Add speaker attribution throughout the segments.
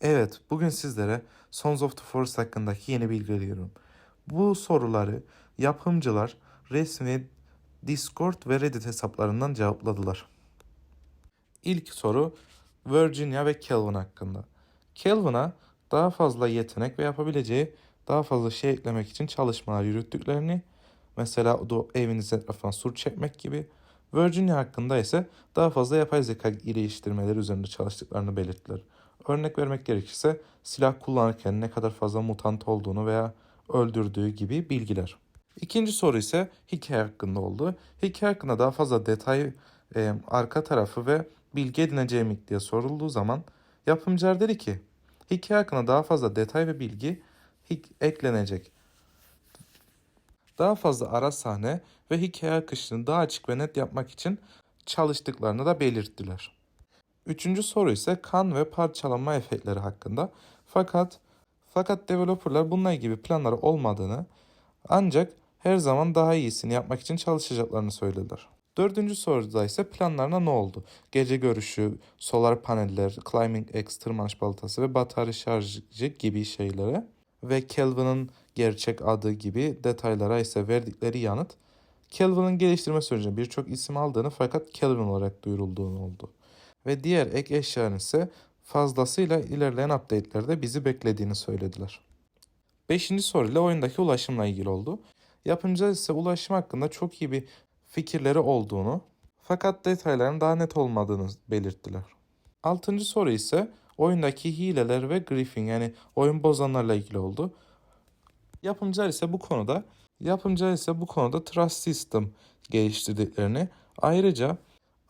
Speaker 1: Evet, bugün sizlere Sons of the Forest hakkındaki yeni bilgi veriyorum. Bu soruları yapımcılar resmi Discord ve Reddit hesaplarından cevapladılar. İlk soru Virginia ve Kelvin hakkında. Kelvin'a daha fazla yetenek ve yapabileceği daha fazla şey eklemek için çalışmalar yürüttüklerini, mesela evinizin etrafına sur çekmek gibi, Virginia hakkında ise daha fazla yapay zeka geliştirmeleri üzerinde çalıştıklarını belirttiler. Örnek vermek gerekirse silah kullanırken ne kadar fazla mutant olduğunu veya öldürdüğü gibi bilgiler. İkinci soru ise hikaye hakkında oldu. Hikaye hakkında daha fazla detay, e, arka tarafı ve bilgi edineceğim diye sorulduğu zaman yapımcılar dedi ki hikaye hakkında daha fazla detay ve bilgi eklenecek. Daha fazla ara sahne ve hikaye akışını daha açık ve net yapmak için çalıştıklarını da belirttiler. Üçüncü soru ise kan ve parçalanma efektleri hakkında. Fakat fakat developerlar bununla ilgili planları olmadığını ancak her zaman daha iyisini yapmak için çalışacaklarını söylediler. Dördüncü soruda ise planlarına ne oldu? Gece görüşü, solar paneller, Climbing X, tırmanış balatası ve batarya şarjı gibi şeylere ve Kelvin'in gerçek adı gibi detaylara ise verdikleri yanıt Kelvin'in geliştirme sürecinde birçok isim aldığını fakat Kelvin olarak duyurulduğunu oldu. Ve diğer ek eşyaların ise fazlasıyla ilerleyen update'lerde bizi beklediğini söylediler. Beşinci soruyla oyundaki ulaşımla ilgili oldu. Yapımcılar ise ulaşım hakkında çok iyi bir fikirleri olduğunu fakat detayların daha net olmadığını belirttiler. Altıncı soru ise oyundaki hileler ve griefing yani oyun bozanlarla ilgili oldu. Yapımcılar ise bu konuda yapımcılar ise bu konuda trust system geliştirdiklerini ayrıca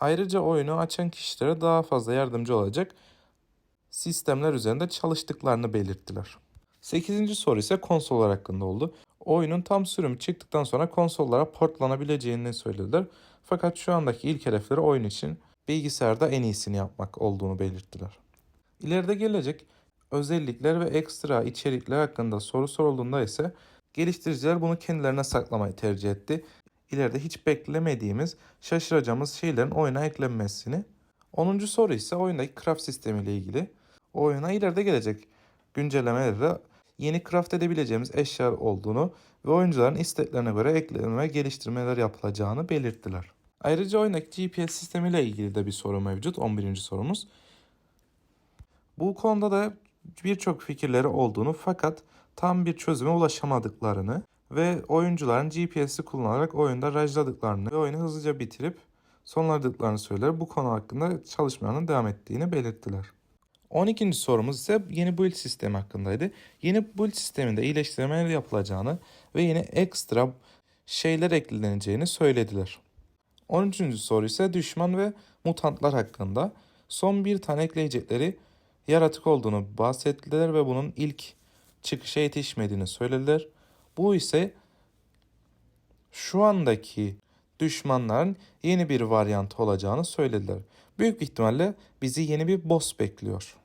Speaker 1: ayrıca oyunu açan kişilere daha fazla yardımcı olacak sistemler üzerinde çalıştıklarını belirttiler. 8. soru ise konsollar hakkında oldu. Oyunun tam sürümü çıktıktan sonra konsollara portlanabileceğini söylediler. Fakat şu andaki ilk hedefleri oyun için bilgisayarda en iyisini yapmak olduğunu belirttiler. İleride gelecek özellikler ve ekstra içerikler hakkında soru sorulduğunda ise geliştiriciler bunu kendilerine saklamayı tercih etti. İleride hiç beklemediğimiz, şaşıracağımız şeylerin oyuna eklenmesini. 10. soru ise oyundaki craft sistemi ile ilgili. Oyuna ileride gelecek güncellemelerle yeni craft edebileceğimiz eşyalar olduğunu ve oyuncuların isteklerine göre ekleme ve geliştirmeler yapılacağını belirttiler. Ayrıca oyundaki GPS sistemiyle ilgili de bir soru mevcut. 11. sorumuz. Bu konuda da birçok fikirleri olduğunu fakat tam bir çözüme ulaşamadıklarını ve oyuncuların GPS'i kullanarak oyunda rajladıklarını ve oyunu hızlıca bitirip sonladıklarını söyler. Bu konu hakkında çalışmalarının devam ettiğini belirttiler. 12. sorumuz ise yeni build sistemi hakkındaydı. Yeni build sisteminde iyileştirmeler yapılacağını ve yeni ekstra şeyler ekleneceğini söylediler. 13. soru ise düşman ve mutantlar hakkında. Son bir tane ekleyecekleri yaratık olduğunu bahsettiler ve bunun ilk çıkışa yetişmediğini söylediler. Bu ise şu andaki düşmanların yeni bir varyantı olacağını söylediler. Büyük ihtimalle bizi yeni bir boss bekliyor.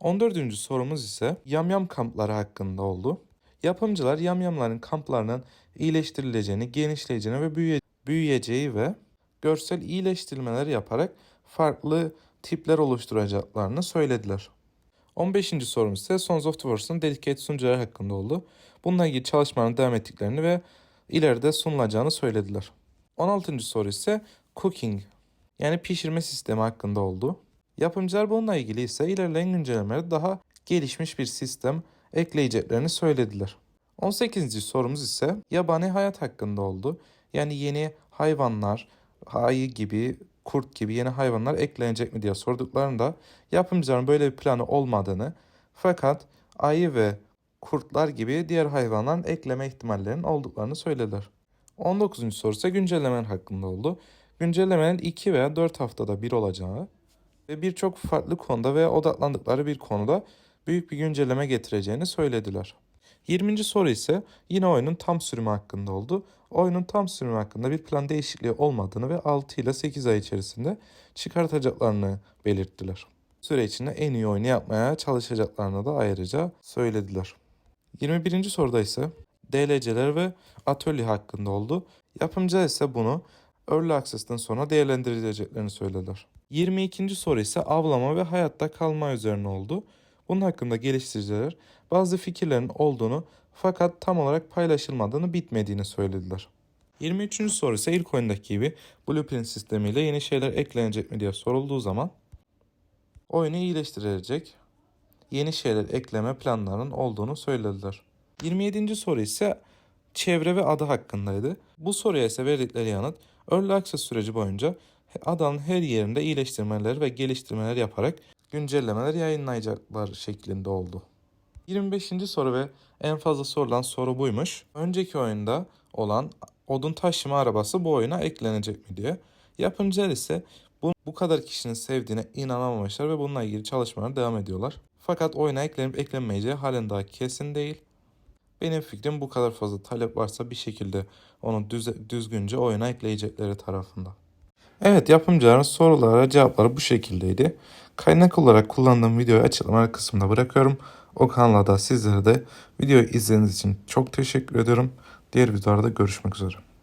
Speaker 1: 14. sorumuz ise yamyam kampları hakkında oldu. Yapımcılar yamyamların kamplarının iyileştirileceğini, genişleyeceğini ve büyüye- büyüyeceği ve görsel iyileştirmeler yaparak farklı tipler oluşturacaklarını söylediler. 15. sorumuz ise Sons of the Forest'ın dedicated sunucuları hakkında oldu. Bununla ilgili çalışmaların devam ettiklerini ve ileride sunulacağını söylediler. 16. soru ise cooking yani pişirme sistemi hakkında oldu. Yapımcılar bununla ilgili ise ilerleyen güncellemelerde daha gelişmiş bir sistem ekleyeceklerini söylediler. 18. sorumuz ise yabani hayat hakkında oldu. Yani yeni hayvanlar, ayı gibi, kurt gibi yeni hayvanlar eklenecek mi diye sorduklarında yapımcıların böyle bir planı olmadığını fakat ayı ve kurtlar gibi diğer hayvanların ekleme ihtimallerinin olduklarını söylediler. 19. soru ise güncellemeler hakkında oldu. Güncellemenin 2 veya 4 haftada bir olacağı ve birçok farklı konuda ve odaklandıkları bir konuda büyük bir güncelleme getireceğini söylediler. 20. soru ise yine oyunun tam sürümü hakkında oldu. Oyunun tam sürümü hakkında bir plan değişikliği olmadığını ve 6 ile 8 ay içerisinde çıkartacaklarını belirttiler. Süre içinde en iyi oyunu yapmaya çalışacaklarını da ayrıca söylediler. 21. soruda ise DLC'ler ve atölye hakkında oldu. Yapımcı ise bunu Early Access'ten sonra değerlendireceklerini söylediler. 22. soru ise avlama ve hayatta kalma üzerine oldu. Bunun hakkında geliştiriciler bazı fikirlerin olduğunu fakat tam olarak paylaşılmadığını bitmediğini söylediler. 23. soru ise ilk oyundaki gibi Blueprint sistemiyle yeni şeyler eklenecek mi diye sorulduğu zaman oyunu iyileştirilecek yeni şeyler ekleme planlarının olduğunu söylediler. 27. soru ise çevre ve adı hakkındaydı. Bu soruya ise verdikleri yanıt Early Access süreci boyunca adanın her yerinde iyileştirmeler ve geliştirmeler yaparak güncellemeler yayınlayacaklar şeklinde oldu. 25. soru ve en fazla sorulan soru buymuş. Önceki oyunda olan odun taşıma arabası bu oyuna eklenecek mi diye. Yapımcılar ise bu, bu kadar kişinin sevdiğine inanamamışlar ve bununla ilgili çalışmalara devam ediyorlar. Fakat oyuna eklenip eklenmeyeceği halen daha kesin değil. Benim fikrim bu kadar fazla talep varsa bir şekilde onu düz, düzgünce oyuna ekleyecekleri tarafında. Evet yapımcıların sorulara cevapları bu şekildeydi. Kaynak olarak kullandığım videoyu açıklama kısmında bırakıyorum. O kanalda sizlere de videoyu izlediğiniz için çok teşekkür ediyorum. Diğer videolarda görüşmek üzere.